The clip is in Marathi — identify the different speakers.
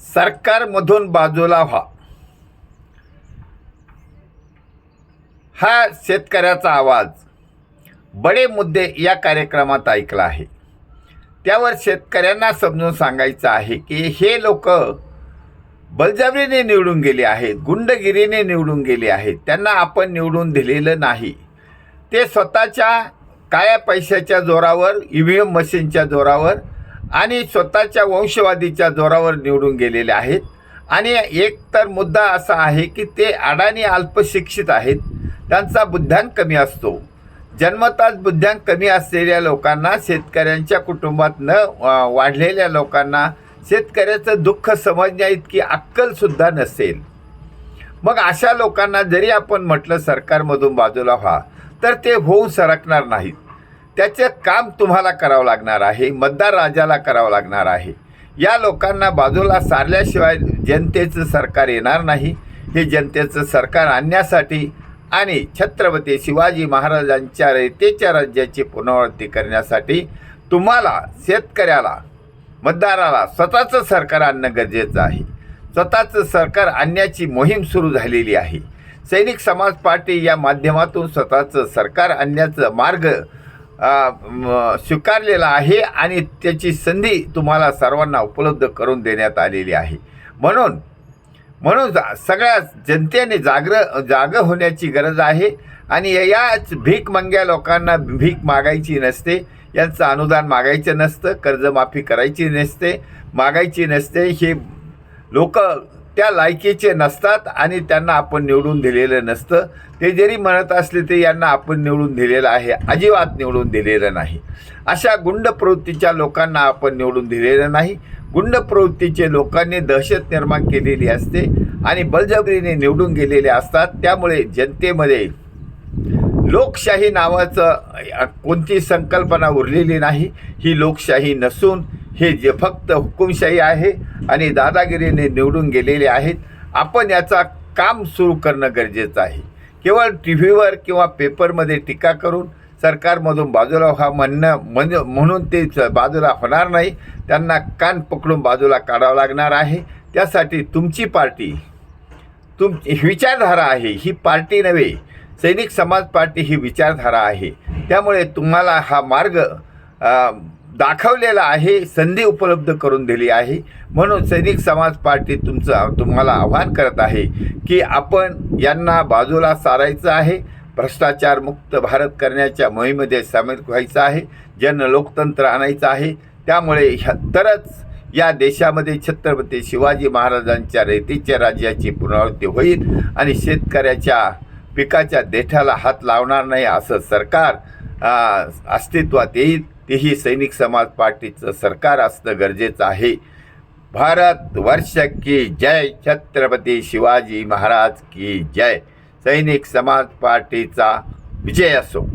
Speaker 1: सरकारमधून बाजूला व्हा हा शेतकऱ्याचा आवाज. बडे मुद्दे या कार्यक्रमात ऐकला आहे. त्यावर शेतकऱ्यांना समजून सांगायचं आहे की हे लोक बलजबरीने निवडून गेले आहेत गुंडगिरीने निवडून गेले आहेत. त्यांना आपण निवडून दिलेलं नाही. ते स्वतःच्या काळ्या पैशाच्या जोरावर ई व्ही एम मशीनच्या जोरावर आणि स्वतःच्या वंशवादीच्या जोरावर निवडून गेलेले आहेत. आणि एक तर मुद्दा असा आहे की ते अडाणी अल्पशिक्षित आहेत. त्यांचा बुद्ध्यांक कमी असतो. जन्मताच बुद्ध्यांक कमी असलेल्या लोकांना शेतकऱ्यांच्या कुटुंबात न वाढलेल्या लोकांना शेतकऱ्याचं दुःख समजण्या इतकी अक्कलसुद्धा नसेल. मग अशा लोकांना जरी आपण म्हटलं सरकारमधून बाजूला व्हा तर ते होऊन सरकणार नाहीत. त्याचं काम तुम्हाला करावं लागणार आहे मतदार राजाला करावं लागणार आहे. या लोकांना बाजूला सारल्याशिवाय जनतेचं सरकार येणार नाही. हे जनतेचं सरकार आणण्यासाठी आणि छत्रपती शिवाजी महाराजांच्या रयतेच्या राज्याची पुनरावृत्ती करण्यासाठी तुम्हाला शेतकऱ्याला मतदाराला स्वतःचं सरकार आणणं गरजेचं आहे. स्वतःचं सरकार आणण्याची मोहीम सुरू झालेली आहे. सैनिक समाज पार्टी या माध्यमातून स्वतःचं सरकार आणण्याचं मार्ग स्वीकारलेला आहे आणि त्याची संधी तुम्हाला सर्वांना उपलब्ध करून देण्यात आलेली आहे. म्हणून म्हणून जा- सगळ्या जनतेने जागर जाग होण्याची गरज आहे आणि याच भीक मंग्या लोकांना भीक मागायची नसते यांचं अनुदान मागायचं नसतं कर्जमाफी करायची नसते मागायची नसते हे लोक त्या लायकीचे नसतात आणि त्यांना आपण निवडून दिलेलं नसतं. ते जरी म्हणत असले ते यांना आपण निवडून दिलेलं आहे. अजिबात निवडून दिलेलं नाही. अशा गुंड प्रवृत्तीच्या लोकांना आपण निवडून दिलेलं नाही. गुंड प्रवृत्तीचे लोकांनी दहशत निर्माण केलेली असते आणि बलजबरीने निवडून गेलेले असतात. त्यामुळे जनतेमध्ये लोकशाही नावाचं कोणती संकल्पना उरलेली नाही. ही लोकशाही नसून हे जे फक्त हुकुमशाही आहे आणि दादागिरीने निवडून गेलेले आहेत आपण याचा काम सुरू करणं गरजेचं आहे. केवळ टी व्हीवर किंवा पेपरमध्ये टीका करून सरकारमधून बाजूला व्हा म्हणणं म्हण म्हणून ते च- बाजूला होणार नाही. त्यांना कान पकडून बाजूला काढावं लागणार आहे. त्यासाठी तुमची पार्टी तुम ही विचारधारा आहे ही पार्टी नव्हे. सैनिक समाज पार्टी ही विचारधारा आहे. त्यामुळे तुम्हाला हा मार्ग दाखवलेला आहे संधी उपलब्ध करून दिली आहे. म्हणून सैनिक समाज पार्टी तुमचं तुम्हाला आव्हान करत आहे की आपण यांना बाजूला सारायचं आहे. भ्रष्टाचारमुक्त भारत करण्याच्या मोहिमेमध्ये सामील व्हायचं आहे. जन लोकतंत्र आणायचं आहे त्यामुळे ह्या तरच या देशामध्ये छत्रपती शिवाजी महाराजांच्या रेतीच्या राज्याची पुनरावृत्ती होईल आणि शेतकऱ्याच्या पिकाच्या देठाला हात लावणार नाही असं सरकार अस्तित्वात येईल. तेही सैनिक समाज पार्टीचं सरकार असणं गरजेचं आहे. भारत वर्ष की जय. छत्रपती शिवाजी महाराज की जय. सैनिक समाज पार्टीचा विजय असो.